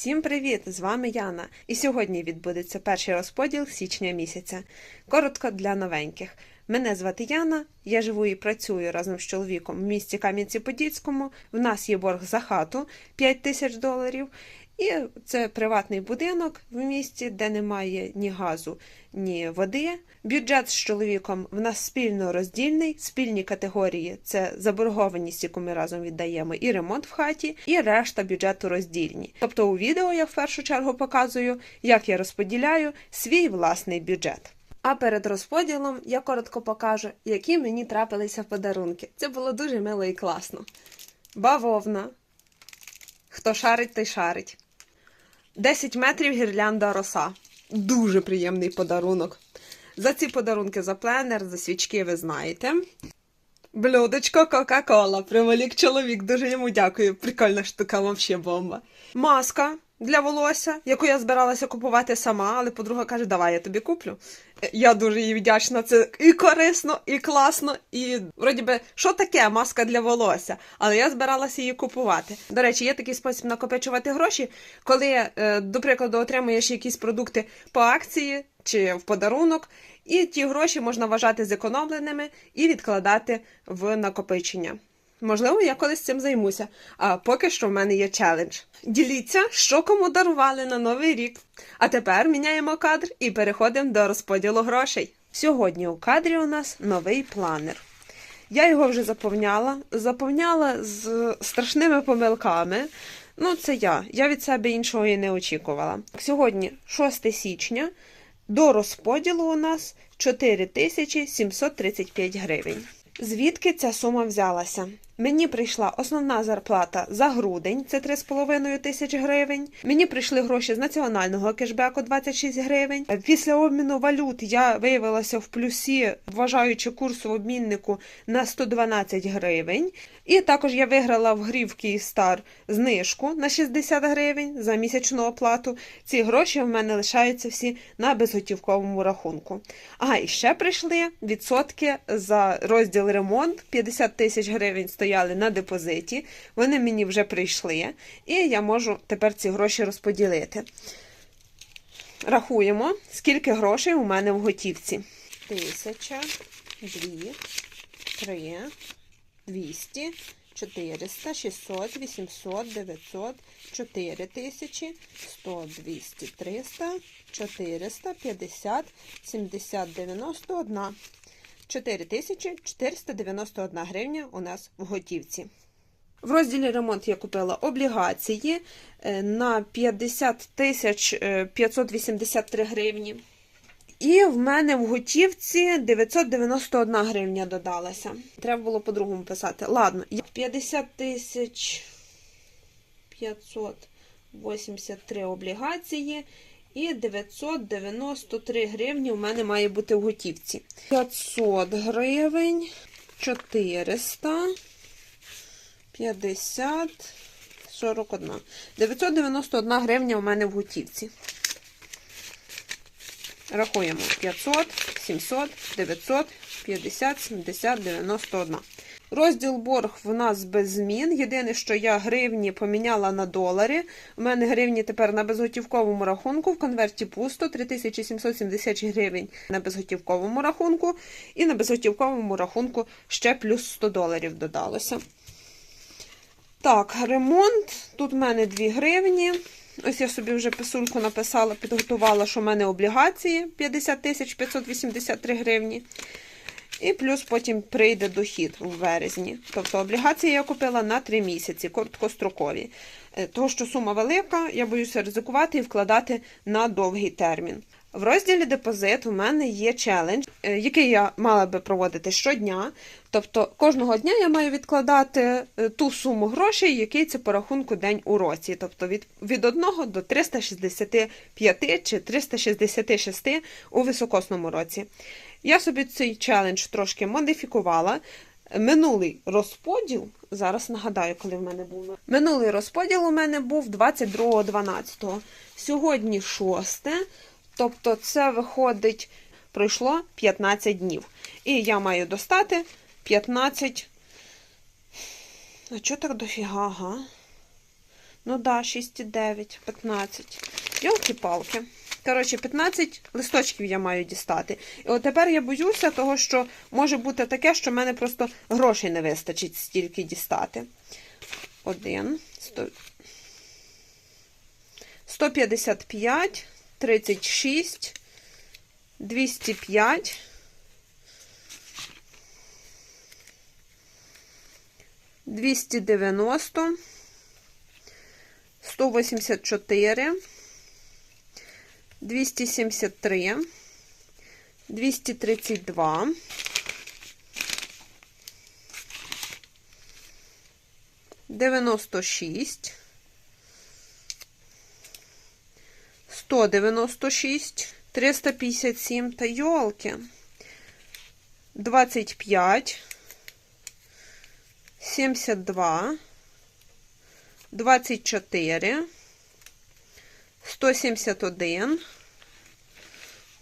Всім привіт! З вами Яна. І сьогодні відбудеться перший розподіл січня місяця. Коротко для новеньких. Мене звати Яна, я живу і працюю разом з чоловіком в місті Кам'янці-Подільському. В нас є борг за хату 5 тисяч доларів. І це приватний будинок в місті, де немає ні газу, ні води. Бюджет з чоловіком в нас спільно роздільний, спільні категорії це заборгованість, яку ми разом віддаємо, і ремонт в хаті, і решта бюджету роздільні. Тобто у відео я в першу чергу показую, як я розподіляю свій власний бюджет. А перед розподілом я коротко покажу, які мені трапилися подарунки. Це було дуже мило і класно. Бавовна. Хто шарить, той шарить. 10 метрів гірлянда роса. Дуже приємний подарунок. За ці подарунки за пленер, за свічки ви знаєте. Блюдечко Кока-Кола. Приволік чоловік. Дуже йому дякую. Прикольна штука, вообще бомба. Маска для волосся, яку я збиралася купувати сама, але подруга каже, давай я тобі куплю. Е, Я дуже їй вдячна. Це і корисно, і класно, і вроді би, що таке маска для волосся? Але я збиралася її купувати. До речі, є такий спосіб накопичувати гроші, коли, е, до прикладу, отримуєш якісь продукти по акції чи в подарунок, і ті гроші можна вважати зекономленими і відкладати в накопичення. Можливо, я колись цим займуся, а поки що в мене є челендж. Діліться, що кому дарували на новий рік. А тепер міняємо кадр і переходимо до розподілу грошей. Сьогодні у кадрі у нас новий планер. Я його вже заповняла, заповняла з страшними помилками. Ну, це я. Я від себе іншого і не очікувала. Сьогодні 6 січня. До розподілу у нас 4735 гривень. Звідки ця сума взялася? Мені прийшла основна зарплата за грудень, це 3,5 тисяч гривень. Мені прийшли гроші з національного кешбеку 26 гривень. Після обміну валют я виявилася в плюсі, вважаючи курс в обміннику на 112 гривень. І також я виграла в грі в Київстар знижку на 60 гривень за місячну оплату. Ці гроші в мене лишаються всі на безготівковому рахунку. Ага, і ще прийшли відсотки за розділ ремонт. 50 тисяч гривень стояли на депозиті. Вони мені вже прийшли, і я можу тепер ці гроші розподілити. Рахуємо, скільки грошей у мене в готівці. Тисяча, дві, три. 200, 400, 600, 800, 900, 4000, 100, 200, 300, 400, 50, 70, 91. 4491 гривня у нас в готівці. В розділі ремонт я купила облігації е, на 50 тисяч е, 583 гривні. І в мене в готівці 991 гривня додалася. Треба було по-другому писати. Ладно, 50 тисяч 583 облігації. І 993 гривні у мене має бути в готівці. 500 гривень, 400, 50, 41. 991 гривня у мене в готівці. Рахуємо 500, 700, 900, 50, 70, 91. Розділ борг в нас без змін. Єдине, що я гривні поміняла на долари. У мене гривні тепер на безготівковому рахунку. В конверті пусто 3770 гривень на безготівковому рахунку. І на безготівковому рахунку ще плюс 100 доларів додалося. Так, ремонт. Тут в мене 2 гривні. Ось я собі вже писульку написала, підготувала, що в мене облігації 50 тисяч 583 гривні. І плюс потім прийде дохід у березні. Тобто облігації я купила на 3 місяці, короткострокові. Е, Того, що сума велика, я боюся ризикувати і вкладати на довгий термін. В розділі депозит у мене є челендж, е, який я мала би проводити щодня. Тобто кожного дня я маю відкладати е, ту суму грошей, який це по рахунку день у році. Тобто від, від 1 до 365 чи 366 у високосному році. Я собі цей челендж трошки модифікувала. Минулий розподіл, зараз нагадаю, коли в мене був. Минулий розподіл у мене був 22.12. Сьогодні 6. Тобто, це виходить, пройшло 15 днів. І я маю достати 15. А чого так дофіга, га? Ну да, 6,9, 15. Йолки-палки. Коротше, 15 листочків я маю дістати. І от тепер я боюся того, що може бути таке, що в мене просто грошей не вистачить стільки дістати. Один, сто... 155, 36, 205, 290, 184, 273, 232, 96, 196, 357 та йолки, 25, 72, 24, 171.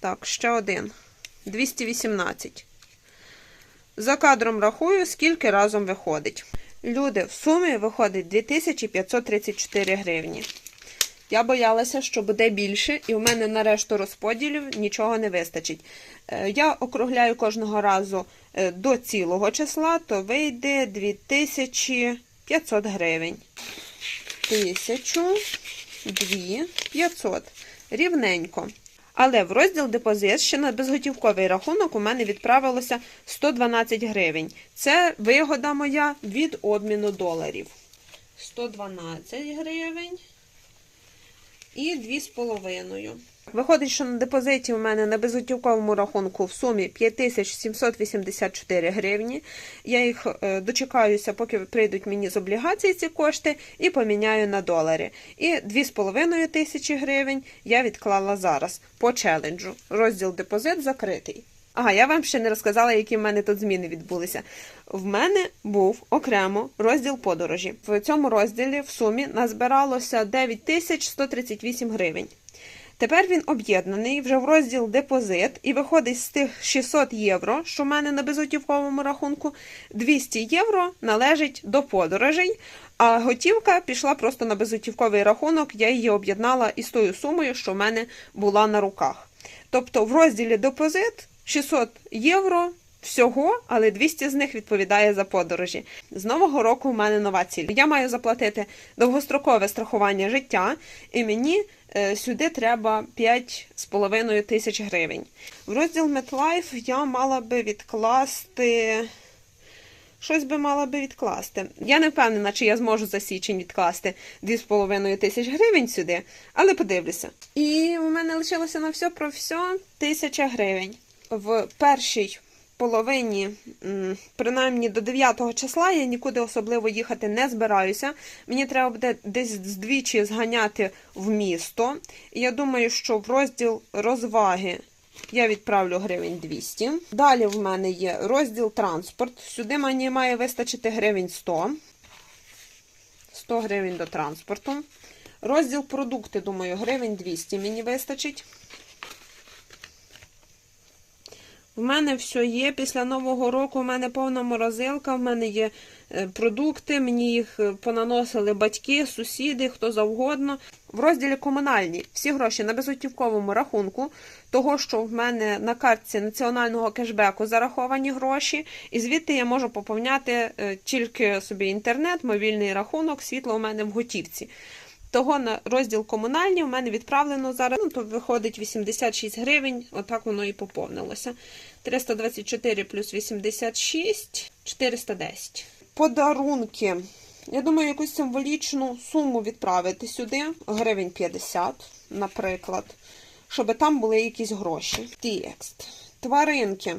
Так, ще один. 218. За кадром рахую, скільки разом виходить. Люди, в сумі виходить 2534 гривні. Я боялася, що буде більше, і в мене на решту розподілів нічого не вистачить. Е, Я округляю кожного разу е, до цілого числа, то вийде 2500 гривень. 1000, 2, 500. Рівненько. Але в розділ депозит ще на безготівковий рахунок у мене відправилося 112 гривень. Це вигода моя від обміну доларів. 112 гривень і 2,5. Виходить, що на депозиті у мене на безготівковому рахунку в сумі 5784 гривні. Я їх е, дочекаюся, поки прийдуть мені з облігацій ці кошти, і поміняю на долари. І 2,5 тисячі гривень я відклала зараз по челенджу. Розділ депозит закритий. Ага, я вам ще не розказала, які в мене тут зміни відбулися. В мене був окремо розділ подорожі. В цьому розділі в сумі назбиралося 9138 гривень. Тепер він об'єднаний вже в розділ депозит і виходить з тих 600 євро, що в мене на безготівковому рахунку, 200 євро належить до подорожей, а готівка пішла просто на безготівковий рахунок, я її об'єднала із тою сумою, що в мене була на руках. Тобто в розділі депозит 600 євро всього, але 200 з них відповідає за подорожі. З нового року в мене нова ціль. Я маю заплатити довгострокове страхування життя, і мені е, сюди треба 5,5 тисяч гривень. В розділ MetLife я мала би відкласти. Щось би мала би відкласти. Я не впевнена, чи я зможу за січень відкласти 2,5 тисяч гривень сюди, але подивлюся. І у мене лишилося на все про все тисяча гривень. В першій половині, принаймні до 9 числа, я нікуди особливо їхати не збираюся. Мені треба буде десь здвічі зганяти в місто. Я думаю, що в розділ розваги я відправлю гривень 200. Далі в мене є розділ транспорт. Сюди мені має вистачити гривень 100. 100 гривень до транспорту. Розділ продукти, думаю, гривень 200 мені вистачить. В мене все є. Після Нового року в мене повна морозилка, в мене є е, продукти, мені їх е, понаносили батьки, сусіди, хто завгодно. В розділі комунальні всі гроші на безготівковому рахунку, того, що в мене на картці національного кешбеку зараховані гроші, і звідти я можу поповняти е, тільки собі інтернет, мобільний рахунок, світло у мене в готівці. Того на розділ комунальні в мене відправлено зараз, ну, то виходить 86 гривень, отак воно і поповнилося. 324 плюс 86, 410. Подарунки. Я думаю, якусь символічну суму відправити сюди, гривень 50, наприклад, щоб там були якісь гроші. Текст. Тваринки.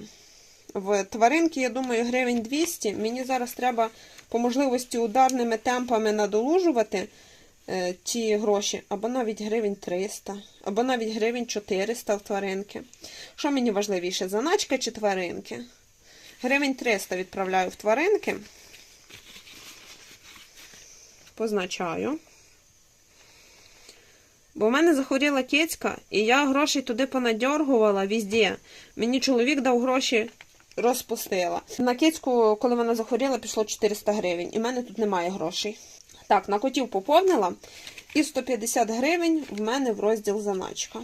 В тваринки, я думаю, гривень 200. Мені зараз треба по можливості ударними темпами надолужувати ті гроші, або навіть гривень 300, або навіть гривень 400 в тваринки. Що мені важливіше, заначка чи тваринки? Гривень 300 відправляю в тваринки. Позначаю. Бо в мене захворіла кицька, і я грошей туди понадьоргувала везде. Мені чоловік дав гроші, розпустила. На кицьку, коли вона захворіла, пішло 400 гривень. І в мене тут немає грошей. Так, на котів поповнила. І 150 гривень в мене в розділ заначка.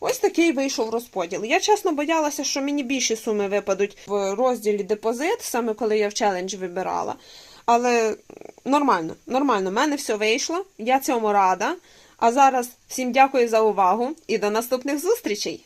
Ось такий вийшов розподіл. Я чесно боялася, що мені більші суми випадуть в розділі депозит, саме коли я в челендж вибирала. Але нормально, нормально, в мене все вийшло. Я цьому рада. А зараз всім дякую за увагу і до наступних зустрічей!